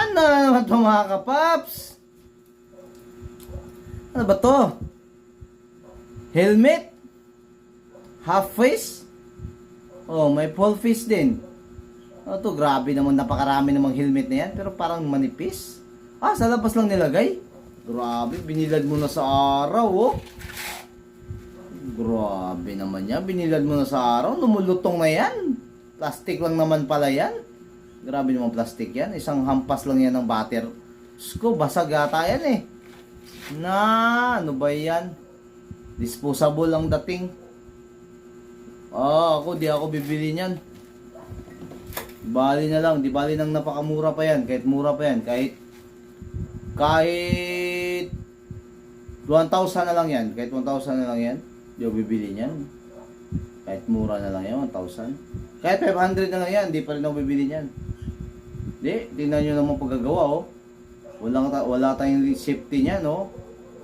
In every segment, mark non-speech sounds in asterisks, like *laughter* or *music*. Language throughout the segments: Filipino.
Ano na naman ito mga kapaps? Ano ba to? Helmet? Half face? Oh, may full face din. Ano to? Grabe naman, napakarami namang helmet na yan. Pero parang manipis. Ah, sa labas lang nilagay? Grabe, binilad mo na sa araw, oh. Grabe naman yan. Binilad mo na sa araw. Lumulutong na yan. Plastic lang naman pala yan. Grabe naman plastic yan. Isang hampas lang yan ng butter. Sko, basag yata yan eh. Na, ano ba yan? Disposable ang dating. Ah, ako, di ako bibili niyan. Bali na lang, di bali nang napakamura pa yan. Kahit mura pa yan, kahit kahit 1,000 na lang yan. Kahit 1,000 na lang yan. Di ako bibili niyan. Kahit mura na lang yan, 1,000. Kahit 500 na lang yan, di pa rin ako bibili niyan. Di, tingnan nyo naman paggagawa, oh. Wala, wala tayong safety niyan, oh.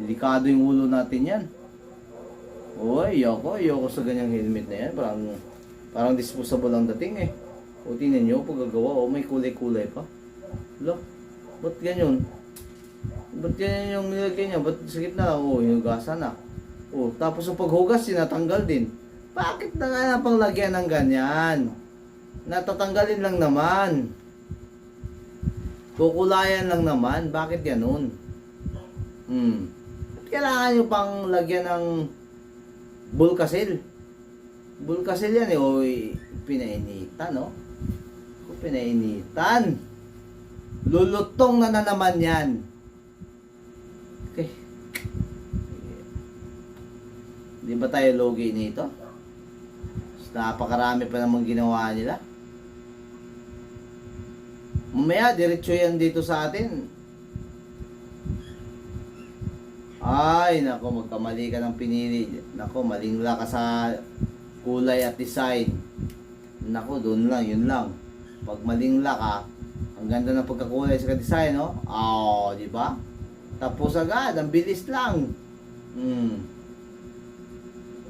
Delikado yung ulo natin yan. Oy, ayoko, ayoko sa ganyang helmet na yan. Parang, parang disposable ang dating eh. O tingnan nyo, paggagawa, oh, may kulay-kulay pa. Lo, ba't ganyan? Ba't ganyan yung nilagay niya? Ba't sa gitna? Oh, hinugasan na. Oh, tapos yung paghugas, sinatanggal din. Bakit na nga pang lagyan ng ganyan? Natatanggalin lang naman. Kukulayan lang naman. Bakit ganun? Hmm. Kailangan nyo pang lagyan ng bulkasil? Bulkasil yan eh. O, pinainitan, no? O, pinainitan. Lulutong na na naman yan. Okay. Di ba tayo logi nito? Napakarami pa namang ginawa nila. Mamaya, diretso yan dito sa atin. Ay, nako, magkamali ka ng pinili. Nako, malingla ka sa kulay at design. Nako, doon lang, yun lang. Pag malingla ka, ang ganda ng pagkakulay sa design, no? Oh, di ba? Tapos agad, ang bilis lang. Hmm.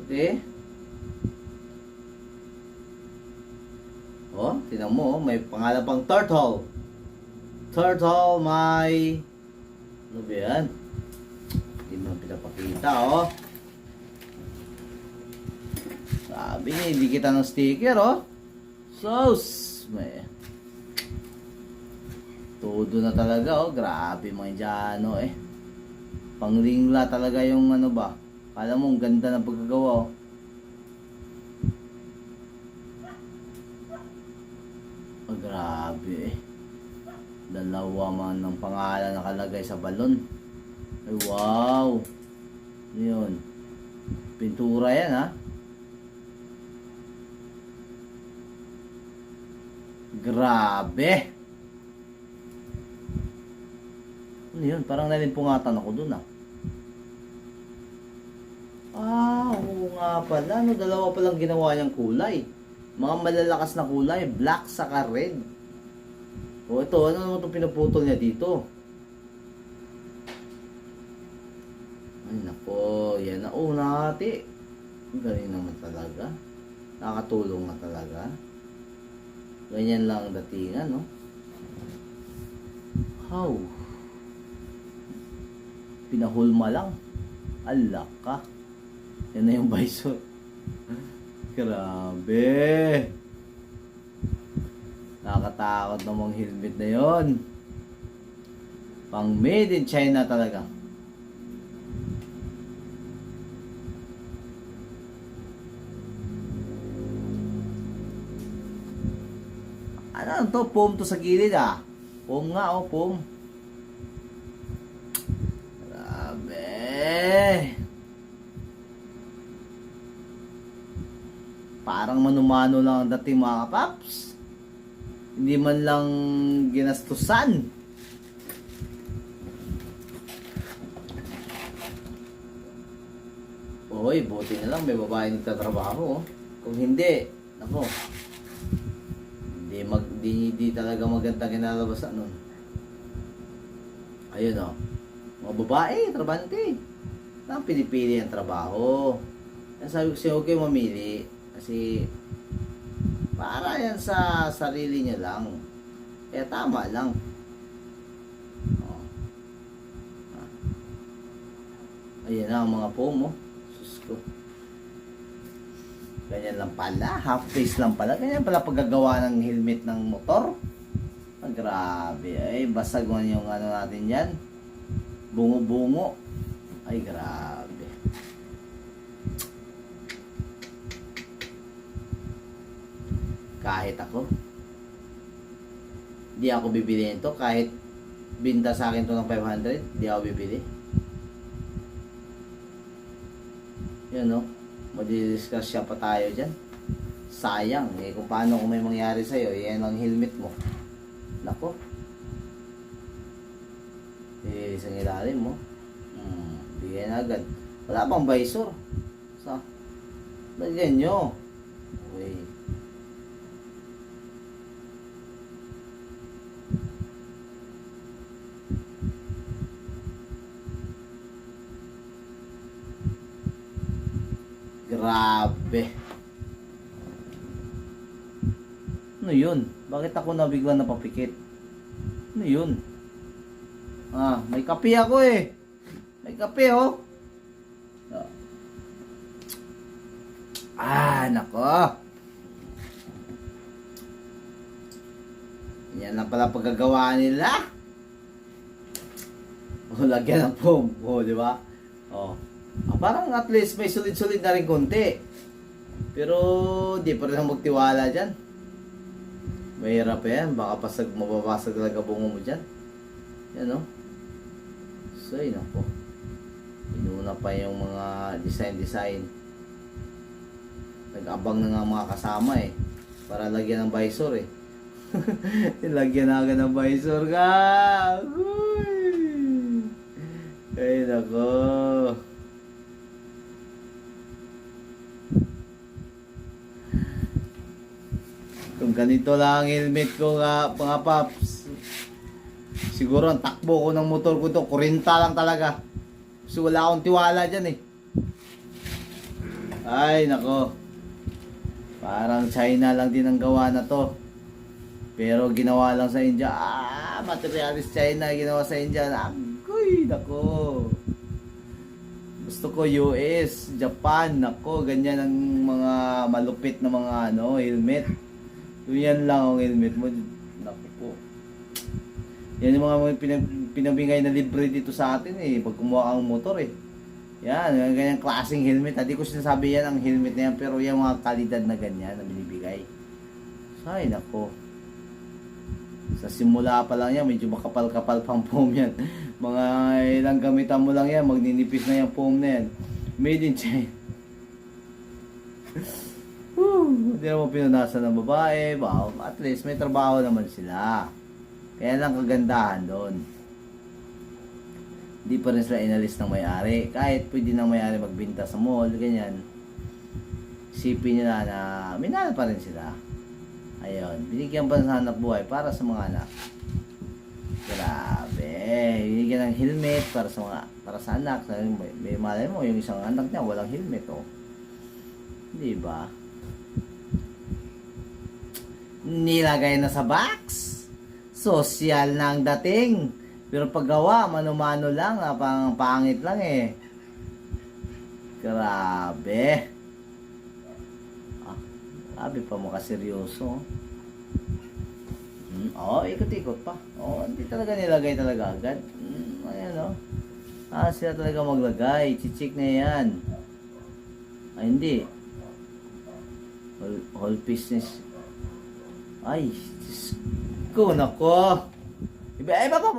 Okay? Oh, tinan mo, may pangalan pang turtle. Turtle, may... Ano ba yan? Hindi mo pinapakita, oh. Sabi niya, hindi kita ng sticker, oh. Sos! May... Todo na talaga, oh. Grabe mga Indiano, eh. Pangringla talaga yung ano ba. Kala mo, ang ganda ng pagkagawa. Oh, grabe eh. Dalawa man ng pangalan nakalagay sa balon. Ay, wow. Yun. Pintura yan, ha? Grabe. Ano yun? Parang nalimpungatan ako dun, ah. Ah, oo nga pala. No, dalawa palang ginawa niyang kulay. Mga malalakas na kulay, black saka red. O ito, ano naman itong pinuputol niya dito? Ay nako, yan na. Oh, nahati. Ang galing naman talaga. Nakatulong na talaga. Ganyan lang ang datingan, no? How? Pinahulma lang. Alak ka. Yan na yung *laughs* visor. Grabe. Nakakatakot namang helmet na yon. Pang made in China talaga. Ano to? Foam to sa gilid ah. Foam nga oh, foam. Grabe. Parang manumano lang ang dating mga kapaps. Hindi man lang ginastusan. Oy, buti na lang may babae nagtatrabaho. oh. Kung hindi, nako. Hindi mag di, di talaga maganda kinalabasan nun. Ayun oh. Mga babae, trabante. Na pinipili ang trabaho. Kaya sabi ko siya, kayo mamili. Kasi para yan sa sarili niya lang. Eh, tama lang. Ah. Ayan na ang mga pomo. Sus ko. Ganyan lang pala. Half face lang pala. Ganyan pala paggagawa ng helmet ng motor. Ah, grabe. Ay, basag man yung ano natin yan. Bungo-bungo. Ay, grabe. Kahit ako. Di ako bibili nito. Kahit binta sa akin to ng 500, di ako bibili. Yun no. Madidiscuss siya pa tayo dyan. Sayang eh. Kung paano kung may mangyari sa'yo, yan ang helmet mo. Nako. Eh, isang ilalim mo. Hmm, bigay na agad. Wala bang visor? Sa? Lagyan nyo. Okay. Grabe. Ano yun? Bakit ako na bigla napapikit? Ano yun? Ah, may kape ako eh. May kape oh. Ah, nako. Yan lang pala pagkagawa nila. O, *laughs* lagyan ng foam. O, di ba? O. Parang at least may sulit-sulit na rin konti. Pero, di pa rin ako magtiwala dyan. Mahirap yan. Baka pasag, mababasag talaga bungo mo dyan. Yan, no? So, yun ako. Inuna pa yung mga design-design. Nag-abang na nga mga kasama eh. Para lagyan ng visor eh. *laughs* lagyan na agad ng visor ka. Uy! Ay, nako. Kung ganito lang ang helmet ko nga, mga paps. Siguro ang takbo ko ng motor ko to, kurinta lang talaga. Kasi wala akong tiwala dyan eh. Ay, nako. Parang China lang din ang gawa na to. Pero ginawa lang sa India. Ah, materialis China ginawa sa India. Agoy, nako. Gusto ko US, Japan, nako, ganyan ang mga malupit na mga ano, helmet. Yan lang ang helmet mo, nako po. Yan yung mga pinab- pinabingay na libre dito sa atin eh, pag kumuha kang motor eh. Yan, yung ganyang klaseng helmet. Hindi ko sinasabi yan ang helmet na yan, pero yung mga kalidad na ganyan na binibigay. Ay, nako. Sa simula pa lang yan, medyo makapal-kapal pang foam yan. *laughs* Mga ilang gamitan mo lang yan, magninipis na yung foam na yan. Made in China. *laughs* Hindi naman pinunasan ng babae. Wow, at least may trabaho naman sila. Kaya lang kagandahan doon. Hindi pa rin sila inalis ng may-ari. Kahit pwede ng may-ari magbinta sa mall, ganyan. Isipin nila na minahal pa rin sila. Ayun, binigyan pa ng hanap buhay para sa mga anak. Grabe. Binigyan ng helmet para sa mga para sa anak. May, may malay mo, yung isang anak niya walang helmet, oh. Di ba? Nilagay na sa box. Social na ang dating. Pero paggawa, mano-mano lang, ah, pang pangit lang eh. Grabe. Ah, grabe pa mo seryoso. Hmm, oh, ikot-ikot pa. Oh, hindi talaga nilagay talaga agad. Hmm, ayan oh. Ah, sila talaga maglagay. Chichik na yan. Ay, hindi. Whole, whole business. Ay, Diyos ko, nako. Iba, iba pa